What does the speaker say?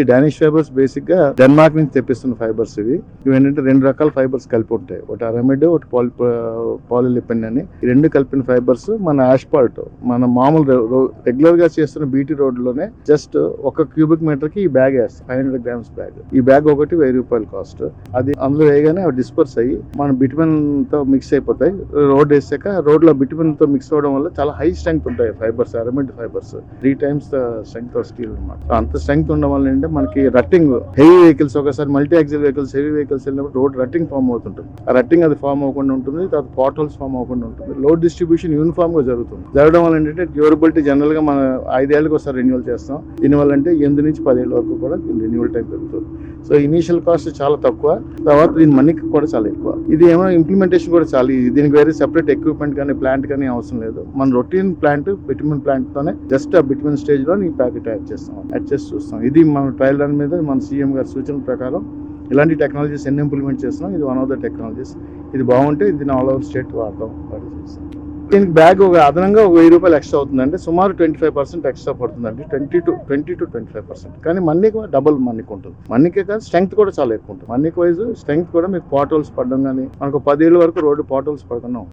ఈ Danish fibres బేసిక్గా Denmark నుంచి తెప్పిస్తున్న ఫైబర్స్ ఇవి. ఇవి ఏంటంటే రెండు రకాల ఫైబర్స్ కలిపి ఉంటాయి. ఒకటి అరమిడ్ ఒకటి పాలి పాలిలిపిన్ అని. ఈ రెండు కలిపిన ఫైబర్స్ మన ఆస్పాల్ట్ మన మామూలు రెగ్యులర్గా చేస్తున్న బీటీ రోడ్లోనే జస్ట్ ఒక క్యూబిక్ మీటర్కి ఈ బ్యాగ్ వేస్తాం. Five hundred grams bag. ఈ బ్యాగ్ ఒకటి వెయ్యి రూపాయల కాస్ట్. అది అందులో వేయగానే అవి డిస్పర్స్ అయ్యి మన బిట్మిన్తో మిక్స్ అయిపోతాయి. రోడ్ వేసాక రోడ్లో బిట్మిన్తో మిక్స్ అవడం వల్ల చాలా హై స్ట్రెంగ్త్ ఉంటాయి fibres aramid fibres. Three times strength of steel అనమాట అంత స్ట్రెంగ్త్ ఉండడం వల్ల ఏంటంటే మనకి రట్టింగ్ హెవీ వెహికల్స్ ఒకసారి multi axle vehicles heavy vehicles వెళ్ళినప్పుడు రోడ్ రట్టింగ్ ఫామ్ అవుతుంటుంది. ఆ రట్టింగ్ అది ఫామ్ అవ్వకుండా ఉంటుంది తర్వాత పాట్ హోల్స్ ఫామ్ అవ్వకుండా ఉంటుంది. లోడ్ డిస్ట్రిబ్యూషన్ యూనిఫామ్గా జరుగుతుంది. జరగడం వల్ల ఏంటంటే డ్యూరబిలిటీ జనరల్గా మనం ఐదేళ్ళకి ఒకసారి రెన్యువల్ చేస్తాం. దీనివల్ల అంటే ఎనిమిది నుంచి పదేళ్ళ వరకు కూడా రెన్యువల్ టైం పెరుగుతుంది. సో ఇనీషియల్ కాస్ట్ చాలా తక్కువ. తర్వాత దీని మనీకి కూడా చాలా ఎక్కువ. ఇది ఏమో ఇంప్లిమెంటేషన్ కూడా చాలా ఈజీ దీనికి వేరే సెపరేట్ ఎక్విప్మెంట్ కానీ ప్లాంట్ కానీ అవసరం లేదు. మన రొటీన్ ప్లాంట్ బిట్మిన్ ప్లాంట్ తోనే జస్ట్ ఆ బిట్మిన్ స్టేజ్లో నీ ప్యాకెట్ యాడ్ చేస్తాం. యాడ్ చేసి చూస్తాం. ఇది మన ట్రయల్ రన్ మీద మన సీఎం గారి సూచన ప్రకారం ఇలాంటి టెక్నాలజీస్ ఎన్ని ఇంప్లిమెంట్ చేస్తున్నాం ఇది వన్ ఆఫ్ ద టెక్నాలజీస్ ఇది బాగుంటే దీన్ని ఆల్ ఓవర్ స్టేట్ వాడతాం దీనికి బ్యాగ్ ఒక అదనంగా ఒక వెయ్యి రూపాయలు ఎక్స్ట్రా అవుతుందండి సుమారు ట్వంటీ ఫైవ్ పర్సెంట్ ఎక్స్ట్రా పడుతుందండి twenty two twenty two twenty five percent కానీ మన్నీకి డబుల్ మన్నీకి ఉంటుంది. మన్నీకే కానీ స్ట్రెంగ్త్ కూడా చాలా ఎక్కువ ఉంటుంది. మన్నీకి వైజ్ స్ట్రెంగ్త్ కూడా మీకు పాటోల్స్ పడడం కానీ మనకు పదేళ్ళ వరకు రోడ్డు పాటోల్స్ పడుతున్నాం.